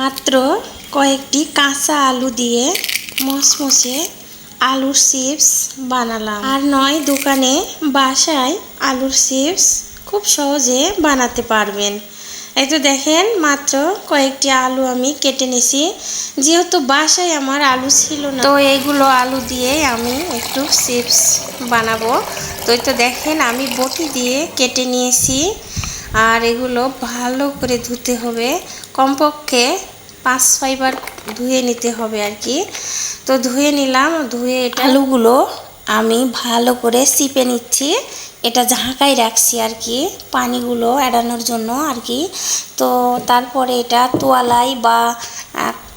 মাত্র কয়েকটি কাঁচা আলু দিয়ে মসমসে আলুর চিপস বানালাম। আর নয়, দোকানে, বাসায় আলুর চিপস খুব সহজে বানাতে পারবেন। এই তো দেখেন, মাত্র কয়েকটি আলু আমি কেটে নিছি যেহেতু বাসায় আমার আলু ছিল না, তো এইগুলো আলু দিয়ে আমি একটু চিপস বানাবো। তো এই তো দেখেন, আমি বটি দিয়ে কেটে নিয়েছি। আর এগুলো ভালো করে ধুতে হবে। কমপক্ষে পাঁচ ছয়বার ধুয়ে নিতে হবে আর কি। তো ধুয়ে নিলাম, ধুয়ে এটা আলুগুলো আমি ভালো করে চিপে নিচ্ছি। এটা ঝাঁকাই রাখছি আর কি, পানিগুলো এড়ানোর জন্য আর কি। তো তারপরে এটা তোয়ালাই বা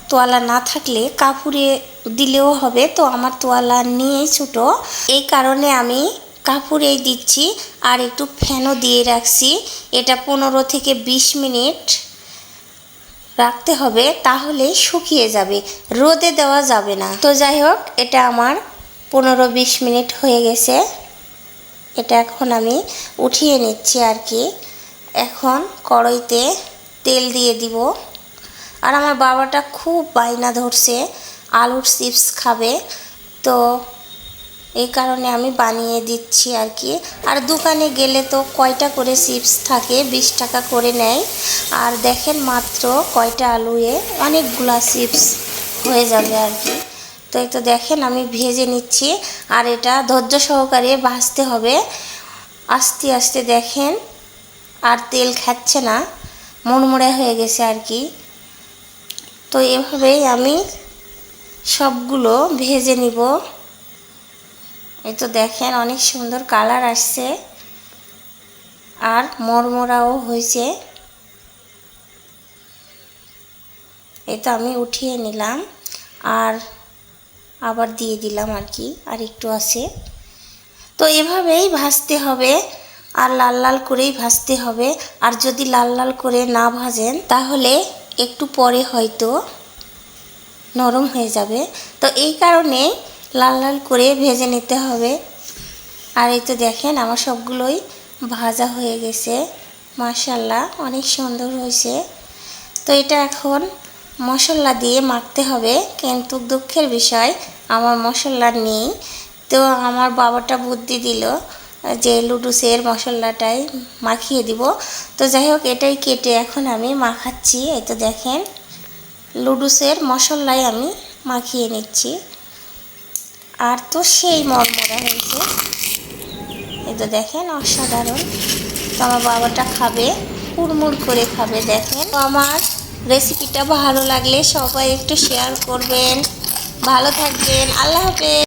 তোয়ালা না থাকলে কাপড়ে দিলেও হবে। তো আমার তোয়ালা নিয়েই ছোটো। এই কারণে আমি কাপড়েই দিচ্ছি আর একটু ফ্যানও দিয়ে রাখছি। এটা পনেরো থেকে বিশ মিনিট রাখতে হবে তাহলে শুকিয়ে যাবে। রোদে দেওয়া যাবে না। তো যাই হোক, এটা আমার পনেরো বিশ মিনিট হয়ে গেছে। এটা এখন আমি উঠিয়ে নিচ্ছি আর কি। এখন কড়াইতে তেল দিয়ে দিব। আর আমার বাবাটা খুব বায়না ধরছে, আলুর চিপস খাবে। তো এই কারণে আমি বানিয়ে দিচ্ছি আর কি। আর দোকানে গেলে তো কয়টা করে চিপস থাকে, বিশ টাকা করে নেয়। আর দেখেন মাত্র কয়টা আলুয়ে অনেকগুলা চিপস হয়ে যাবে আর কি। তো এই তো দেখেন আমি ভেজে নিচ্ছি, আর এটা ধৈর্য সহকারে ভাজতে হবে। আস্তে আস্তে দেখেন আর তেল খাচ্ছে না, মুড়মুড়ে হয়ে গেছে আর কি। তো এভাবেই আমি সবগুলো ভেজে নিব। এই তো দেখেন অনেক সুন্দর কালার আসছে। আর মরমরাও হয়েছে। এই তো আমি উঠিয়ে নিলাম। আর আবার দিয়ে দিলাম আর কি, আর একটু আছে। তো এভাবেই ভাজতে হবে। আর লাল লাল করেই ভাজতে হবে। আর যদি লাল লাল করে না ভাজেন, তাহলে একটু পরে হয়তো নরম হয়ে যাবে। তো এই কারণে লাল লাল করে ভেজে নিতে হবে। আর এই তো দেখেন, আমার সবগুলোই ভাজা হয়ে গেছে। মাশাল্লাহ অনেক সুন্দর হয়েছে। তো এটা এখন মশলা দিয়ে মাখতে হবে, কিন্তু দুঃখের বিষয়, আমার মশলা নেই। তো আমার বাবাটা বুদ্ধি দিল যে লুডুসের মশলাটাই মাখিয়ে দিব। তো যাই হোক, এটাই কেটে এখন আমি মাখাচ্ছি। এই তো দেখেন, লুডুসের মশলাই আমি মাখিয়ে নিচ্ছি। আর তো সেই মরমরা হয়েছে। এ তো দেখেন, অসাধারণ। তো আমার বাবাটা খাবে কুড়মুড় করে খাবে, দেখেন। তো আমার রেসিপিটা ভালো লাগলে সবাই একটু শেয়ার করবেন। ভালো থাকবেন, আল্লাহ হাফেজ।